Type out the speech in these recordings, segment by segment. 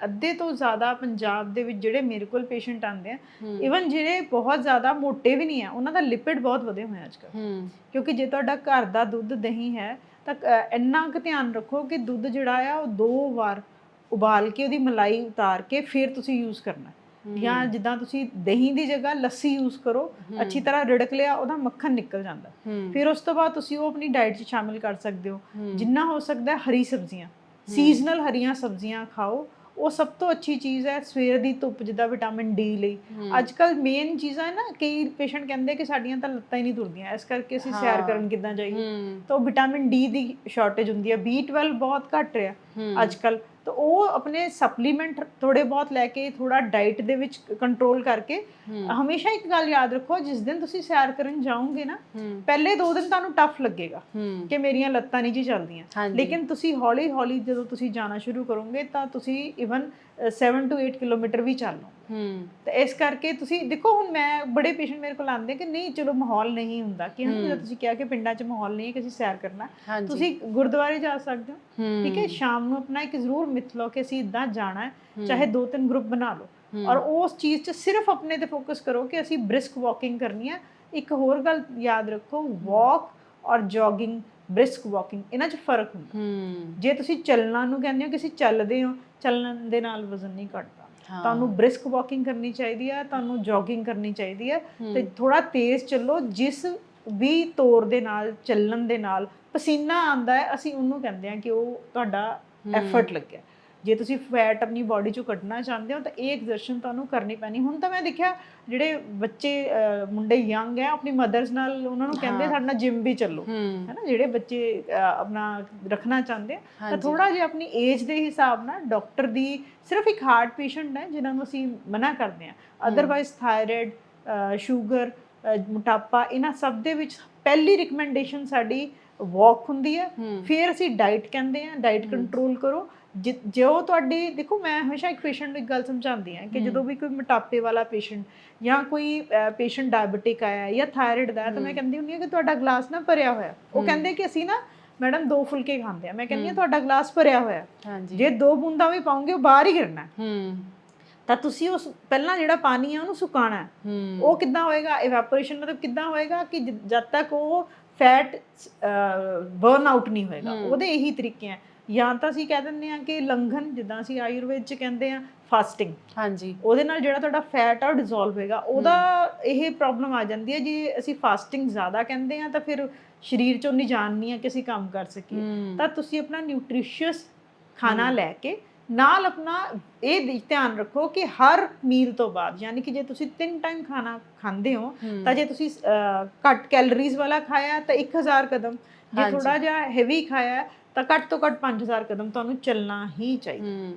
ਅੱਧੇ ਤੋਂ ਜ਼ਿਆਦਾ ਪੰਜਾਬ ਦੇ ਵਿੱਚ ਜਿਹੜੇ ਮੇਰੇ ਕੋਲ ਪੇਸ਼ੈਂਟ ਆਉਂਦੇ ਆ ਇਵਨ ਜਿਹੜੇ ਬਹੁਤ ਜ਼ਿਆਦਾ ਮੋਟੇ ਵੀ ਨਹੀਂ ਆ ਉਹਨਾਂ ਦਾ ਲਿਪਿਡ ਬਹੁਤ ਵਧੇ ਹੋਏ ਆ ਅੱਜਕੱਲ ਹੂੰ। ਕਿਉਂਕਿ ਜੇ ਤੁਹਾਡਾ ਘਰ ਦਾ ਦੁੱਧ ਦਹੀਂ ਹੈ ਤਾਂ ਇੰਨਾ ਕੁ ਧਿਆਨ ਰੱਖੋ ਕਿ ਦੁੱਧ ਜਿਹੜਾ ਆ ਉਹ ਦੋ ਵਾਰ ਉਬਾਲ ਕੇ ਉਹਦੀ ਮਲਾਈ ਉਤਾਰ ਕੇ ਫਿਰ ਤੁਸੀਂ ਯੂਜ਼ ਕਰਨਾ। ਜਾਂ ਜਿੱਦਾਂ ਤੁਸੀਂ ਦਹੀਂ ਦੀ ਜਗ੍ਹਾ ਲੱਸੀ ਯੂਜ਼ ਕਰੋ ਅੱਛੀ ਤਰ੍ਹਾਂ ਰਿੜਕ ਲਿਆ ਉਹਦਾ ਮੱਖਣ ਨਿਕਲ ਜਾਂਦਾ। ਫਿਰ ਉਸ ਤੋਂ ਬਾਅਦ ਤੁਸੀਂ ਉਹ ਆਪਣੀ ਡਾਈਟ 'ਚ ਸ਼ਾਮਿਲ ਕਰ ਸਕਦੇ ਹੋ। ਜਿੰਨਾ ਹੋ ਸਕਦਾ ਹਰੀ ਸਬਜ਼ੀਆਂ ਸੀਜ਼ਨਲ ਹਰੀਆਂ ਸਬਜ਼ੀਆਂ ਖਾਓ ਉਹ ਸਭ ਤੋਂ ਅੱਛੀ ਚੀਜ਼ ਹੈ ਸਵੇਰ ਦੀ ਧੁੱਪ ਜਿੱਦਾਂ ਵਿਟਾਮਿਨ ਡੀ ਲਈ। ਅੱਜ ਕੱਲ ਮੇਨ ਚੀਜ਼ਾਂ ਹੈ ਨਾ ਕਈ ਪੇਸ਼ੈਂਟ ਕਹਿੰਦੇ ਕਿ ਸਾਡੀਆਂ ਤਾਂ ਲੱਤਾਂ ਹੀ ਨਹੀਂ ਤੁਰਦੀਆਂ ਇਸ ਕਰਕੇ ਅਸੀਂ ਸੈਰ। ਕਰਨ ਕਿੱਦਾਂ ਜਾਈਏ? ਤਾਂ ਵਿਟਾਮਿਨ ਡੀ ਦੀ ਸ਼ਾਰਟੇਜ ਹੁੰਦੀ ਹੈ B12 ਬਹੁਤ ਘੱਟ ਰਿਹਾ। ਅੱਜ ਕੱਲ ਤਾਂ ਉਹ ਆਪਣੇ ਸਪਲੀਮੈਂਟ ਥੋੜੇ ਬਹੁਤ ਲੈ ਕੇ ਥੋੜਾ ਡਾਈਟ ਦੇ ਵਿੱਚ ਕੰਟਰੋਲ ਕਰਕੇ। ਹਮੇਸ਼ਾ ਇੱਕ ਗੱਲ ਯਾਦ ਰੱਖੋ ਜਿਸ ਦਿਨ ਤੁਸੀਂ ਸੈਰ ਕਰਨ ਜਾਓਗੇ ਨਾ ਪਹਿਲੇ ਦੋ ਦਿਨ ਤੁਹਾਨੂੰ ਟਫ ਲੱਗੇਗਾ ਕਿ ਮੇਰੀਆਂ ਲੱਤਾਂ ਨਹੀਂ ਜੀ ਚੱਲਦੀਆਂ। ਲੇਕਿਨ ਤੁਸੀਂ ਹੌਲੀ ਹੌਲੀ ਜਦੋਂ ਤੁਸੀਂ ਜਾਣਾ ਸ਼ੁਰੂ ਕਰੋਗੇ ਤਾਂ ਤੁਸੀਂ ਇਵਨ 7 ਤੋਂ 8 ਕਿਲੋਮੀਟਰ ਵੀ ਚੱਲ ਲਓ ਤੇ ਇਸ ਕਰਕੇ ਤੁਸੀਂ ਦੇਖੋ ਹੁਣ ਮੈਂ ਬੜੇ ਪੇਸ਼ੈਂਟ ਮੇਰੇ ਕੋਲ ਆਉਂਦੇ ਕਿ ਨਹੀਂ ਚਲੋ ਮਾਹੌਲ ਨਹੀਂ ਹੁੰਦਾ ਕਿ ਹਾਂ ਤੁਸੀਂ ਕਿਹਾ ਕਿ ਪਿੰਡਾਂ 'ਚ ਮਾਹੌਲ ਨਹੀਂ ਹੈ ਕਿ ਅਸੀਂ ਸੈਰ ਕਰਨਾ ਤੁਸੀਂ ਗੁਰਦੁਆਰੇ ਜਾ ਸਕਦੇ ਹੂੰ। ਠੀਕ ਹੈ ਸ਼ਾਮ ਨੂੰ ਆਪਣਾ ਇੱਕ ਜ਼ਰੂਰ ਮਿਥ ਲਓ ਕਿ ਅਸੀਂ ਇਦਾਂ ਜਾਣਾ ਹੈ ਚਾਹੇ ਦੋ ਤਿੰਨ ਗਰੁੱਪ ਬਣਾ ਲਓ। ਔਰ ਉਸ ਚੀਜ਼ 'ਚ ਸਿਰਫ ਆਪਣੇ ਤੇ ਫੋਕਸ ਕਰੋ ਕਿ ਅਸੀਂ ਬ੍ਰਿਸਕ ਵਾਕਿੰਗ ਕਰਨੀ ਹੈ। ਇੱਕ ਹੋਰ ਗੱਲ ਯਾਦ ਰੱਖੋ ਵਾਕ ਔਰ ਜੋਗਿੰਗ ਬ੍ਰਿਸਕ ਵਾਕਿੰਗ ਇਹਨਾਂ 'ਚ ਫ਼ਰਕ ਹੁੰਦਾ। ਜੇ ਤੁਸੀਂ ਚੱਲਣਾ ਨੂੰ ਕਹਿੰਦੇ ਹੋ ਕਿ ਅਸੀਂ ਚੱਲਦੇ ਹਾਂ ਚੱਲਣ ਦੇ ਨਾਲ ਵਜ਼ਨ ਨਹੀਂ ਘਟਦਾ। ਤੁਹਾਨੂੰ ਬ੍ਰਿਸਕ ਵਾਕਿੰਗ ਕਰਨੀ ਚਾਹੀਦੀ ਹੈ ਤੁਹਾਨੂੰ ਜੋਗਿੰਗ ਕਰਨੀ ਚਾਹੀਦੀ ਹੂੰ। ਤੇ ਥੋੜਾ ਤੇਜ਼ ਚੱਲੋ ਜਿਸ ਵੀ ਤੋਰ ਦੇ ਨਾਲ ਚੱਲਣ ਦੇ ਨਾਲ ਪਸੀਨਾ ਆਂਦਾ ਹੈ ਅਸੀਂ ਉਹਨੂੰ ਕਹਿੰਦੇ ਆ ਕਿ ਉਹ ਤੁਹਾਡਾ ਐਫਰਟ ਲੱਗਿਆ। ਜੇ ਤੁਸੀਂ ਫੈਟ ਆਪਣੀ ਬਾਡੀ ਚੋਂ ਕੱਢਣਾ ਚਾਹੁੰਦੇ ਹੋ ਤਾਂ ਇਹ ਐਗਜ਼ਰਸ਼ਨ ਤੁਹਾਨੂੰ ਕਰਨੀ ਪੈਣੀ। ਹੁਣ ਤਾਂ ਮੈਂ ਦੇਖਿਆ ਜਿਹੜੇ ਬੱਚੇ ਮੁੰਡੇ ਯੰਗ ਹੈ ਆਪਣੀ ਮਦਰਸ ਨਾਲ ਉਹਨਾਂ ਨੂੰ ਕਹਿੰਦੇ। ਸਾਡੇ ਨਾਲ ਜਿਮ ਵੀ ਚੱਲੋ। ਹੈਨਾ ਜਿਹੜੇ ਬੱਚੇ ਆਪਣਾ ਰੱਖਣਾ ਚਾਹੁੰਦੇ ਤਾਂ। ਥੋੜਾ ਜਿਹਾ ਆਪਣੀ ਏਜ ਦੇ ਹਿਸਾਬ ਨਾਲ ਡਾਕਟਰ ਦੀ ਸਿਰਫ ਇੱਕ ਹਾਰਟ ਪੇਸ਼ੈਂਟ ਹੈ ਜਿਨ੍ਹਾਂ ਨੂੰ ਅਸੀਂ ਮਨਾ ਕਰਦੇ ਆ ਅਦਰਵਾਈਜ਼ ਥਾਇਰਾਇਡ ਸ਼ੂਗਰ ਮੋਟਾਪਾ ਇਹਨਾਂ ਸਭ ਦੇ ਵਿੱਚ ਪਹਿਲੀ ਰਿਕਮੈਂਡੇਸ਼ਨ ਸਾਡੀ ਵਾਕ ਹੁੰਦੀ ਹੈ ਫਿਰ ਅਸੀਂ ਡਾਈਟ ਕਹਿੰਦੇ ਆ ਡਾਈਟ ਕੰਟਰੋਲ ਕਰੋ। ਜਿ- ਤੁਹਾਡੀ ਦੇਖੋ ਮੈਂ ਹਮੇਸ਼ਾ ਇੱਕ ਪੇਸ਼ੈਂਟ ਨੂੰ ਇੱਕ ਗੱਲ ਸਮਝਾਉਂਦੀ ਆ ਕਿ ਜਦੋਂ ਵੀ ਕੋਈ ਮੋਟਾਪੇ ਵਾਲਾ ਪੇਸ਼ੈਂਟ ਜਾਂ ਕੋਈ ਪੇਸ਼ੈਂਟ ਡਾਇਬੀਟਿਕ ਆਇਆ ਜਾਂ ਥਾਇਰਾਇਡ ਦਾ ਤਾਂ ਮੈਂ ਕਹਿੰਦੀ ਹੁੰਦੀ ਆ ਕਿ ਤੁਹਾਡਾ ਗਲਾਸ ਨਾ ਭਰਿਆ ਹੋਇਆ। ਉਹ ਕਹਿੰਦੇ ਕਿ ਅਸੀਂ ਨਾ ਮੈਡਮ ਦੋ ਫੁਲਕੇ ਖਾਂਦੇ ਆ ਮੈਂ ਕਹਿੰਦੀ ਆ ਤੁਹਾਡਾ ਗਲਾਸ ਭਰਿਆ ਹੋਇਆ। ਜੇ ਦੋ ਬੂੰਦਾਂ ਵੀ ਪਾਉਂਗੇ ਉਹ ਬਾਹਰ ਹੀ ਗਿਰਨਾ। ਹੈ। ਤਾਂ ਤੁਸੀਂ ਉਸ ਪਹਿਲਾਂ ਜਿਹੜਾ ਪਾਣੀ ਆ ਉਹਨੂੰ ਸੁਕਾਣਾ ਉਹ ਕਿੱਦਾਂ ਹੋਏਗਾ? ਇਵੈਪੋਰੇਸ਼ਨ ਮਤਲਬ ਕਿੱਦਾਂ ਹੋਏਗਾ ਕਿ ਜਦ ਤੱਕ ਉਹ ਫੈਟ ਬਰਨ ਆਊਟ ਨਹੀਂ ਹੋਏਗਾ। ਉਹਦੇ ਇਹੀ ਤਰੀਕੇ ਆ। ਜਾਂ ਤਾਂ ਅਸੀਂ ਕਹਿ ਦਿੰਦੇ ਆ ਕਿ ਲੰਘਨ ਜਿੱਦਾਂ ਅਸੀਂ ਆਯੁਰਵੇਦ ਚ ਕਹਿੰਦੇ ਆ ਫਾਸਟਿੰਗ ਹਾਂਜੀ। ਉਹਦੇ ਨਾਲ ਜਿਹੜਾ ਤੁਹਾਡਾ ਫੈਟ ਆ ਡਿਸੋਲਵ ਹੋਏਗਾ। ਉਹਦਾ ਇਹ ਪ੍ਰੋਬਲਮ ਆ ਜਾਂਦੀ ਹੈ ਜੇ ਅਸੀਂ ਫਾਸਟਿੰਗ ਜ਼ਿਆਦਾ ਕਹਿੰਦੇ ਆ ਤਾਂ ਫਿਰ ਸਰੀਰ ਚੋਂ ਨਹੀਂ ਜਾਣ ਨਹੀਂ ਆ ਕਿ ਅਸੀਂ ਕੰਮ ਕਰ ਸਕੀਏ। ਤਾਂ ਤੁਸੀਂ ਆਪਣਾ ਨਿਊਟ੍ਰੀਸ਼ੀਅਸ ਖਾਣਾ ਲੈ ਕੇ ਨਾਲ ਆਪਣਾ ਇਹ ਵੀ ਧਿਆਨ ਰੱਖੋ ਕਿ ਹਰ ਮੀਲ ਤੋਂ ਬਾਅਦ ਯਾਨੀ ਕਿ ਜੇ ਤੁਸੀਂ ਤਿੰਨ ਟਾਈਮ ਖਾਣਾ ਖਾਂਦੇ ਹੋ। ਤਾਂ ਜੇ ਤੁਸੀਂ ਘੱਟ ਕੈਲਰੀਜ਼ ਵਾਲਾ ਖਾਇਆ ਤਾਂ 1000 ਕਦਮ ਜੇ। ਥੋੜਾ ਜਿਹਾ ਹੈਵੀ ਖਾਇਆ ਤਾਂ ਘੱਟ ਤੋਂ ਘੱਟ 5000 ਕਦਮ ਤੁਹਾਨੂੰ ਚੱਲਣਾ ਹੀ ਚਾਹੀਦਾ।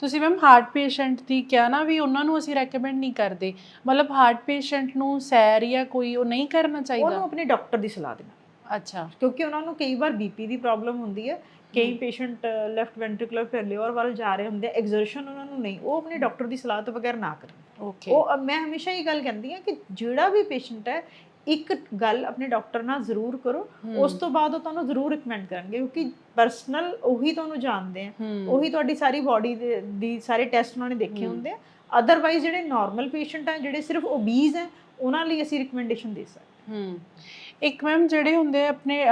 ਤੁਸੀਂ ਮੈਮ ਹਾਰਟ ਪੇਸ਼ੈਂਟ ਦੀ ਕਿਹਾ ਨਾ ਵੀ ਉਹਨਾਂ ਨੂੰ ਅਸੀਂ ਰეკਮੈਂਡ ਨਹੀਂ ਕਰਦੇ। ਮਤਲਬ ਹਾਰਟ ਪੇਸ਼ੈਂਟ ਨੂੰ ਸੈਰ ਜਾਂ ਕੋਈ ਉਹ ਨਹੀਂ ਕਰਨਾ ਉਹਨੂੰ ਚਾਹੀਦਾ ਆਪਣੇ ਡਾਕਟਰ ਦੀ ਸਲਾਹ ਦੇਣਾ। ਅੱਛਾ। ਕਿਉਂਕਿ ਉਹਨਾਂ ਨੂੰ ਕਈ ਵਾਰ ਬੀਪੀ ਦੀ ਪ੍ਰੋਬਲਮ ਹੁੰਦੀ ਹੈ। ਕਈ ਪੇਸ਼ੈਂਟ ਲੈਫਟ ਵੈਂਟ੍ਰਿਕੂਲਰ ਫੇਲਿਓਰ ਵੱਲ ਜਾ ਰਹੇ ਹੁੰਦੇ ਐਗਜ਼ਰਸ਼ਨ ਉਹਨਾਂ ਨੂੰ ਨਹੀਂ ਉਹ ਆਪਣੇ ਡਾਕਟਰ ਦੀ ਸਲਾਹ ਤੋਂ ਬਗੈਰ ਨਾ ਕਰਨ। ਓਕੇ ਉਹ ਮੈਂ ਹਮੇਸ਼ਾ ਇਹ ਗੱਲ ਕਹਿੰਦੀ ਹਾਂ ਕਿ ਜਿਹੜਾ ਵੀ ਪੇਸ਼ੈਂਟ ਹੈ ਇੱਕ ਗੱਲ ਆਪਣੇ ਡਾਕਟਰ ਨਾਲ ਜ਼ਰੂਰ ਕਰੋ ਉਸ ਤੋਂ ਬਾਅਦ ਉਹ ਤੁਹਾਨੂੰ ਜ਼ਰੂਰ ਰეკਮੈਂਡ ਕਰਨਗੇ ਕਿਉਂਕਿ ਪਰਸਨਲ ਉਹੀ ਤੁਹਾਨੂੰ ਜਾਣਦੇ ਆ ਉਹੀ ਤੁਹਾਡੀ ਸਾਰੀ ਬਾਡੀ ਦੀ ਸਾਰੇ ਟੈਸਟ ਉਹਨਾਂ ਨੇ ਦੇਖੇ ਹੁੰਦੇ ਆ। ਅਦਰਵਾਈਜ਼ ਜਿਹੜੇ ਨਾਰਮਲ ਪੇਸ਼ੈਂਟ ਆ ਜਿਹੜੇ ਸਿਰਫ ਓਬੀਜ਼ ਆ ਉਹਨਾਂ ਲਈ ਅਸੀਂ ਰეკਮੈਂਡੇਸ਼ਨ ਦੇ ਸਕਦੇ ਹੂੰ। ਇੱਕ ਮੈਮ ਜਿਹੜੇ ਹੁੰਦੇ ਆ ਆਪਣੇ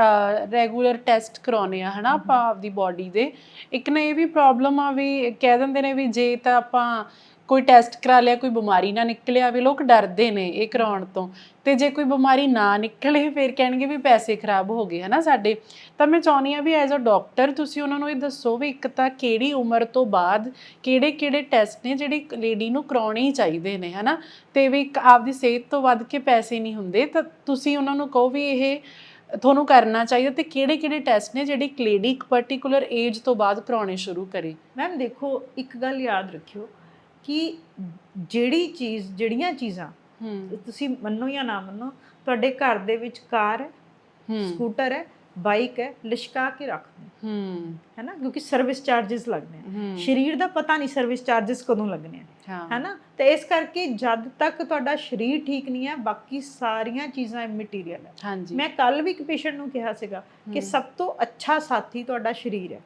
ਰੈਗੂਲਰ ਟੈਸਟ ਕਰਾਉਨੇ ਆ, ਹਨਾ, ਆਪਾਂ ਆਪਦੀ ਬਾਡੀ ਦੇ। ਇੱਕ ਨਾ ਇਹ ਵੀ ਪ੍ਰੋਬਲਮ ਆ ਵੀ, ਕਹਿ ਦਿੰਦੇ ਨੇ ਵੀ ਜੇ ਤਾਂ ਆਪਾਂ ਕੋਈ ਟੈਸਟ ਕਰਾ ਲਿਆ, ਕੋਈ ਬਿਮਾਰੀ ਨਾ ਨਿਕਲਿਆ ਵੀ ਲੋਕ ਡਰਦੇ ਨੇ ਇਹ ਕਰਾਉਣ ਤੋਂ। ਤੇ ਜੇ ਕੋਈ ਬਿਮਾਰੀ ਨਾ ਨਿਕਲੇ, ਫਿਰ ਕਹਿਣਗੇ ਵੀ ਪੈਸੇ ਖਰਾਬ ਹੋ ਗਏ, ਹਨਾ ਸਾਡੇ। ਤਾਂ ਮੈਂ ਚਾਹੁੰਦੀ ਆ ਵੀ ਐਜ਼ ਅ ਡਾਕਟਰ ਤੁਸੀਂ ਉਹਨਾਂ ਨੂੰ ਇਹ ਦੱਸੋ ਵੀ ਇੱਕ ਤਾਂ ਕਿਹੜੀ ਉਮਰ ਤੋਂ ਬਾਅਦ ਕਿਹੜੇ ਕਿਹੜੇ ਟੈਸਟ ਨੇ ਜਿਹੜੇ ਲੇਡੀ ਨੂੰ ਕਰਾਉਣੇ ਹੀ ਚਾਹੀਦੇ ਨੇ, ਹਨਾ। ਤੇ ਵੀ ਇੱਕ ਆਪਦੀ ਸਿਹਤ ਤੋਂ ਵੱਧ ਕੇ ਪੈਸੇ ਨਹੀਂ ਹੁੰਦੇ, ਤਾਂ ਤੁਸੀਂ ਉਹਨਾਂ ਨੂੰ ਕਹੋ ਵੀ ਇਹ ਤੁਹਾਨੂੰ ਕਰਨਾ ਚਾਹੀਦਾ ਤੇ ਕਿਹੜੇ ਕਿਹੜੇ ਟੈਸਟ ਨੇ ਜਿਹੜੀ ਇੱਕ ਲੇਡੀ ਇੱਕ ਪਾਰਟਿਕੂਲਰ ਏਜ ਤੋਂ ਬਾਅਦ ਕਰਾਉਣੇ ਸ਼ੁਰੂ ਕਰੇ। ਮੈਮ ਦੇਖੋ, ਇੱਕ ਗੱਲ ਯਾਦ ਰੱਖਿਓ ਕਿ ਜਿਹੜੀ ਚੀਜ਼ ਜਿਹੜੀਆਂ ਚੀਜ਼ਾਂ ਤੁਸੀਂ ਮੰਨੋ ਜਾਂ ਨਾ ਮੰਨੋ ਤੁਹਾਡੇ ਘਰ ਦੇ ਵਿੱਚ ਕਾਰ ਹੈ ਸਕੂਟਰ ਹੈ ਬਾਈਕ ਹੈ ਲਿਸ਼ਕਾ ਕੇ ਰੱਖ ਦੋ ਹੈ। ਨਾ ਕਿਉਂਕਿ ਸਰਵਿਸ ਚਾਰजेस ਲੱਗਦੇ ਆ। ਸਰੀਰ ਦਾ ਪਤਾ ਨਹੀਂ ਸਰਵਿਸ ਚਾਰजेस ਕਦੋਂ ਲੱਗਣੇ ਆ। ਹੈ। ਨਾ ਤੇ ਇਸ ਕਰਕੇ ਜਦ ਤੱਕ ਤੁਹਾਡਾ ਸਰੀਰ ਠੀਕ ਨਹੀਂ ਹੈ ਬਾਕੀ ਸਾਰੀਆਂ ਚੀਜ਼ਾਂ ਮਟੀਰੀਅਲ ਹੈ। ਮੈਂ ਕੱਲ ਵੀ ਇੱਕ ਪੇਸ਼ੈਂਟ ਨੂੰ ਕਿਹਾ ਸੀਗਾ ਕਿ ਸਭ ਤੋਂ ਅੱਛਾ ਸਾਥੀ ਤੁਹਾਡਾ ਸਰੀਰ ਹੈ।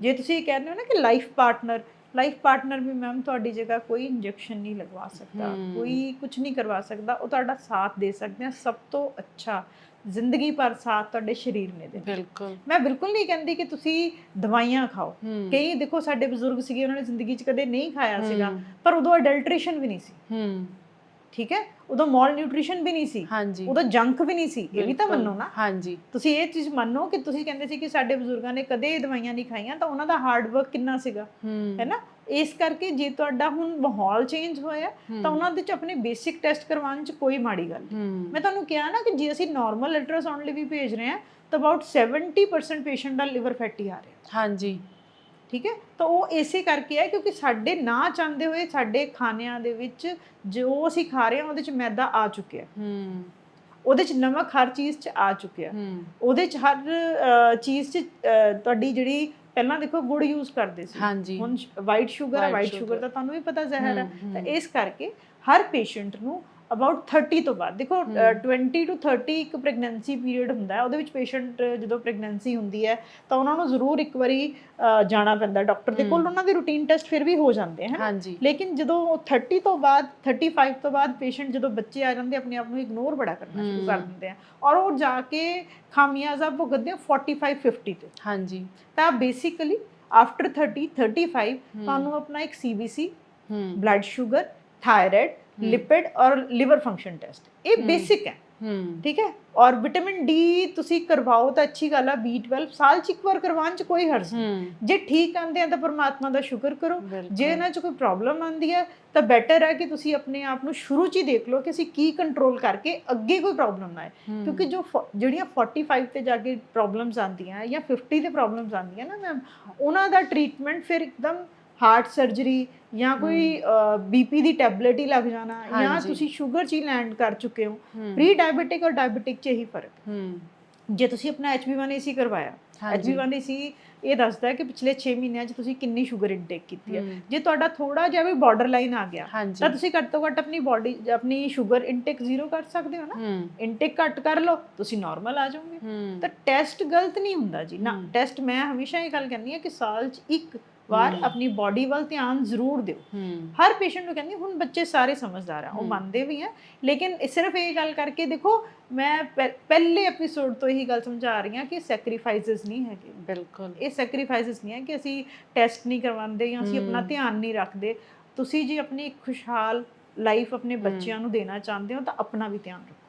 ਜੇ ਤੁਸੀਂ ਇਹ ਕਹਿੰਦੇ ਹੋ ਨਾ ਕਿ ਲਾਈਫ ਪਾਰਟਨਰ ਲਾਈਫ ਪਾਰਟਨਰ ਵੀ ਮੈਮ ਤੁਹਾਡੀ ਜਗ੍ਹਾ ਕੋਈ ਇੰਜੈਕਸ਼ਨ ਨਹੀਂ ਲਗਵਾ ਸਕਦਾ। ਕੋਈ ਕੁਝ ਨਹੀਂ ਕਰਵਾ ਸਕਦਾ ਉਹ ਤੁਹਾਡਾ ਸਾਥ ਦੇ ਸਕਦੇ ਆ ਸਭ ਤੋਂ ਅੱਛਾ ਜ਼ਿੰਦਗੀ ਭਰ ਸਾਥ ਤੁਹਾਡੇ ਸਰੀਰ ਨੇ ਦੇ ਬਿਲਕੁਲ। ਮੈਂ ਬਿਲਕੁਲ ਨਹੀਂ ਕਹਿੰਦੀ ਕਿ ਤੁਸੀਂ ਦਵਾਈਆਂ ਖਾਓ। ਕਈ ਦੇਖੋ ਸਾਡੇ ਬਜ਼ੁਰਗ ਸੀਗੇ ਉਹਨਾਂ ਨੇ ਜ਼ਿੰਦਗੀ 'ਚ ਕਦੇ ਨਹੀਂ ਖਾਇਆ ਸੀਗਾ। ਪਰ ਉਦੋਂ ਅਡਲਟ੍ਰੇਸ਼ਨ ਵੀ ਨਹੀਂ ਸੀ। ਹੂੰ। ਠੀਕ ਹੈ? ਉਦੋਂ ਮਾਲ ਨਿਊਟ੍ਰੀਸ਼ਨ ਵੀ ਨਹੀਂ ਸੀ। ਹਾਂਜੀ। ਉਦੋਂ ਜੰਕ ਵੀ ਨਹੀਂ ਸੀ। ਇਹ ਵੀ ਤਾਂ। ਮੰਨੋ ਨਾ। ਹਾਂਜੀ। ਤੁਸੀਂ ਇਹ ਚੀਜ਼ ਮੰਨੋ ਕਿ ਤੁਸੀਂ ਕਹਿੰਦੇ ਸੀ ਕਿ ਸਾਡੇ ਬਜ਼ੁਰਗਾਂ ਨੇ ਕਦੇ ਦਵਾਈਆਂ ਨਹੀਂ ਖਾਈਆਂ ਤਾਂ ਉਹਨਾਂ ਦਾ ਹਾਰਡ ਵਰਕ ਕਿੰਨਾ ਸੀਗਾ? ਹੂੰ। ਨਾ? ਇਸ ਕਰਕੇ ਜੇ ਤੁਹਾਡਾ ਹੁਣ ਮਾਹੌਲ ਚੇਂਜ ਹੋਇਆ ਤਾਂ ਉਹਨਾਂ ਦੇ ਚ ਆਪਣੇ ਬੇਸਿਕ ਟੈਸਟ ਕਰਵਾਉਣ ਚ ਕੋਈ ਮਾੜੀ ਗੱਲ ਮੈਂ ਤੁਹਾਨੂੰ ਕਿਹਾ ਨਾ ਕਿ ਜੇ ਅਸੀਂ ਨਾਰਮਲ ਅਲਟਰਾਸਾਊਂਡ ਲਈ ਵੀ ਭੇਜ ਰਹੇ ਹਾਂ ਤਾਂ ਅਬਾਊਟ 70% ਪੇਸ਼ੈਂਟ ਦਾ ਲਿਵਰ ਫੈਟੀ ਆ ਰਿਹਾ। ਹਾਂਜੀ। ਠੀਕ ਹੈ? ਤਾਂ ਉਹ ਇਸੇ ਕਰਕੇ ਹੈ ਕਿਉਂਕਿ ਸਾਡੇ ਨਾ ਚਾਹੁੰਦੇ ਹੋਏ ਸਾਡੇ ਖਾਣਿਆਂ ਦੇ ਵਿੱਚ ਜੋ ਅਸੀਂ ਖਾ ਰਹੇ ਹਾਂ ਉਹਦੇ ਚ ਮੈਦਾ ਆ ਚੁੱਕਿਆ ਹੂੰ। ਉਹਦੇ ਚ ਨਮਕ ਹਰ ਚੀਜ਼ ਚ ਆ ਚੁੱਕਿਆ ਹੂੰ। ਉਹਦੇ ਚ ਹਰ ਚੀਜ਼ ਚ ਤੁਹਾਡੀ ਜਿਹੜੀ ਪਹਿਲਾਂ ਦੇਖੋ ਗੁੜ ਯੂਜ਼ ਕਰਦੇ ਸੀ। ਹਾਂਜੀ। ਹੁਣ ਵਾਈਟ ਸ਼ੂਗਰ ਹੈ ਵਾਈਟ। ਸ਼ੂਗਰ ਦਾ ਤੁਹਾਨੂੰ ਵੀ ਪਤਾ ਜ਼ਹਿਰ ਹੈ। ਤਾਂ। ਇਸ ਕਰਕੇ ਹਰ ਪੇਸ਼ੈਂਟ ਨੂੰ ਅਬਾਊਟ 30 ਤੋਂ ਬਾਅਦ। ਦੇਖੋ ਅ, 20 ਟੂ 30 ਇੱਕ ਪ੍ਰੈਗਨੈਂਸੀ ਪੀਰੀਅਡ ਹੁੰਦਾ ਹੈ ਉਹਦੇ ਵਿੱਚ ਪੇਸ਼ੈਂਟ ਜਦੋਂ ਪ੍ਰੈਗਨੈਂਸੀ ਹੁੰਦੀ ਹੈ ਤਾਂ ਉਹਨਾਂ ਨੂੰ ਜ਼ਰੂਰ ਇੱਕ ਵਾਰੀ ਜਾਣਾ ਪੈਂਦਾ ਡਾਕਟਰ ਦੇ ਕੋਲ। ਉਹਨਾਂ ਦੇ ਰੂਟੀਨ ਟੈਸਟ ਫਿਰ ਵੀ ਹੋ ਜਾਂਦੇ ਹਨ। ਲੇਕਿਨ ਜਦੋਂ ਉਹ 30 ਤੋਂ ਬਾਅਦ 35 ਤੋਂ ਬਾਅਦ ਪੇਸ਼ੈਂਟ ਜਦੋਂ ਬੱਚੇ ਆ ਜਾਂਦੇ ਆਪਣੇ ਆਪ ਨੂੰ ਇਗਨੋਰ ਬੜਾ ਕਰਨਾ ਸ਼ੁਰੂ ਕਰ। ਦਿੰਦੇ ਆ। ਔਰ ਉਹ ਜਾ ਕੇ ਖਾਮਿਆਜ਼ਾ ਭੁਗਤਦੇ ਆ 45 50 ਤੇ। ਹਾਂਜੀ। ਤਾਂ ਬੇਸਿਕਲੀ ਆਫਟਰ 30 35 ਤੁਹਾਨੂੰ ਆਪਣਾ ਇੱਕ CBC blood sugar thyroid lipid ਔਰ ਲਿਵਰ ਫੰਕਸ਼ਨ ਟੈਸਟ। ਇਹ। ਬੇਸਿਕ ਹੈ। ਠੀਕ ਹੈ? ਔਰ ਵਿਟਾਮਿਨ ਡੀ ਤੁਸੀਂ ਕਰਵਾਓ ਤਾਂ ਅੱਛੀ ਗੱਲ ਆ B12 ਸਾਲ ਚ ਇੱਕ ਵਾਰ ਕਰਵਾਉਣ ਚ ਕੋਈ ਹਰਜ ਨਹੀਂ। ਜੇ ਠੀਕ ਆਂਦੇ ਆ ਤਾਂ ਪਰਮਾਤਮਾ ਦਾ ਸ਼ੁਕਰ ਕਰੋ। ਜੇ ਇਹਨਾਂ ਚ ਕੋਈ ਪ੍ਰੋਬਲਮ ਆਂਦੀ ਹੈ ਤਾਂ ਬੈਟਰ ਹੈ ਕਿ ਤੁਸੀਂ ਆਪਣੇ ਆਪ ਨੂੰ ਸ਼ੁਰੂ ਚ ਹੀ ਦੇਖ ਲਓ ਕਿ ਅਸੀਂ ਕੀ ਕੰਟਰੋਲ ਕਰਕੇ ਅੱਗੇ ਕੋਈ ਪ੍ਰੋਬਲਮ ਨਾ ਆਏ। ਕਿਉਂਕਿ ਜੋ ਜਿਹੜੀਆਂ 45 ਤੇ ਜਾ ਕੇ ਪ੍ਰੋਬਲਮਸ ਆਉਂਦੀਆਂ ਹੈ ਜਾਂ 50 ਤੇ ਪ੍ਰੋਬਲਮਸ ਆਉਂਦੀਆਂ ਨਾ ਮੈਮ ਉਹਨਾਂ ਦਾ ਟ੍ਰੀਟਮੈਂਟ ਫਿਰ ਇੱਕਦਮ ਹਾਰਟ ਸਰਜਰੀ ਜਾਂ ਕੋਈ ਬੀਪੀ ਦੀ ਟੈਬਲੇਟ ਹੀ ਲੱਗ ਜਾਣਾ ਜਾਂ। ਤੁਸੀਂ ਸ਼ੂਗਰ ਚ ਹੀ ਲੈਂਡ ਕਰ ਚੁੱਕੇ ਹੋ ਹੂੰ। ਪ੍ਰੀ ਡਾਇਬੀਟਿਕ ਔਰ ਡਾਇਬੀਟਿਕ ਚ ਇਹੀ ਫ਼ਰਕ। ਹੂੰ। ਜੇ ਤੁਸੀਂ ਆਪਣਾ HB1AC ਕਰਵਾਇਆ ਹਾਂਜੀ। HB1AC ਇਹ ਦੱਸਦਾ ਹੈ ਕਿ ਪਿਛਲੇ 6 ਮਹੀਨਿਆਂ 'ਚ ਤੁਸੀਂ ਕਿੰਨੀ ਸ਼ੂਗਰ ਇਨਟੇਕ ਕੀਤੀ ਹੈ। ਜੇ ਤੁਹਾਡਾ ਥੋੜਾ ਜਿਹਾ ਵੀ ਬਾਰਡਰ ਲਾਈਨ ਆ ਗਿਆ ਤਾਂ ਤੁਸੀਂ ਘੱਟ ਤੋਂ ਘੱਟ ਆਪਣੀ ਬਾਡੀ ਆਪਣੀ ਸ਼ੂਗਰ ਇਨਟੇਕ ਜ਼ੀਰੋ ਕਰ ਸਕਦੇ ਹੋ ਨਾ। ਹੂੰ। ਇਨਟੇਕ ਘੱਟ ਕਰ ਲਓ ਤੁਸੀਂ ਨਾਰਮਲ ਆ ਜਾਓਗੇ। ਹੂੰ। ਤਾਂ ਟੈਸਟ ਗਲਤ ਨਹੀਂ ਹੁੰਦਾ ਜੀ। ਨਾ। ਟੈਸਟ ਮੈਂ ਹਮੇਸ਼ਾ ਇਹ ਗੱਲ ਕਹਿੰਦੀ ਹਾਂ ਕਿ ਸਾਲ 'ਚ ਇੱਕ ਵਾਰ। ਆਪਣੀ ਬਾਡੀ ਵੱਲ ਧਿਆਨ ਜ਼ਰੂਰ ਦਿਓ। ਹਰ ਪੇਸ਼ੈਂਟ ਨੂੰ ਕਹਿੰਦੀ ਹੁਣ ਬੱਚੇ ਸਾਰੇ ਸਮਝਦਾਰ ਆ ਉਹ। ਮੰਨਦੇ ਵੀ ਆ ਲੇਕਿਨ ਸਿਰਫ ਇਹ ਗੱਲ ਕਰਕੇ ਦੇਖੋ ਮੈਂ ਪਹਿ- ਪਹਿਲੇ ਐਪੀਸੋਡ ਤੋਂ ਇਹੀ ਗੱਲ ਸਮਝਾ ਰਹੀ ਹਾਂ ਕਿ ਸੈਕਰੀਫਾਈਸਸ ਨਹੀਂ ਹੈਗੇ। ਬਿਲਕੁਲ। ਇਹ ਸੈਕਰੀਫਾਈਸਸ ਨਹੀਂ ਹੈ ਕਿ ਅਸੀਂ ਟੈਸਟ ਨਹੀਂ ਕਰਵਾਉਂਦੇ ਜਾਂ ਅਸੀਂ ਆਪਣਾ। ਧਿਆਨ ਨਹੀਂ ਰੱਖਦੇ। ਤੁਸੀਂ ਜੀ ਆਪਣੀ ਖੁਸ਼ਹਾਲ ਲਾਈਫ ਆਪਣੇ ਬੱਚਿਆਂ ਨੂੰ ਦੇਣਾ ਚਾਹੁੰਦੇ ਹੋ ਤਾਂ ਆਪਣਾ ਵੀ ਧਿਆਨ ਰੱਖੋ।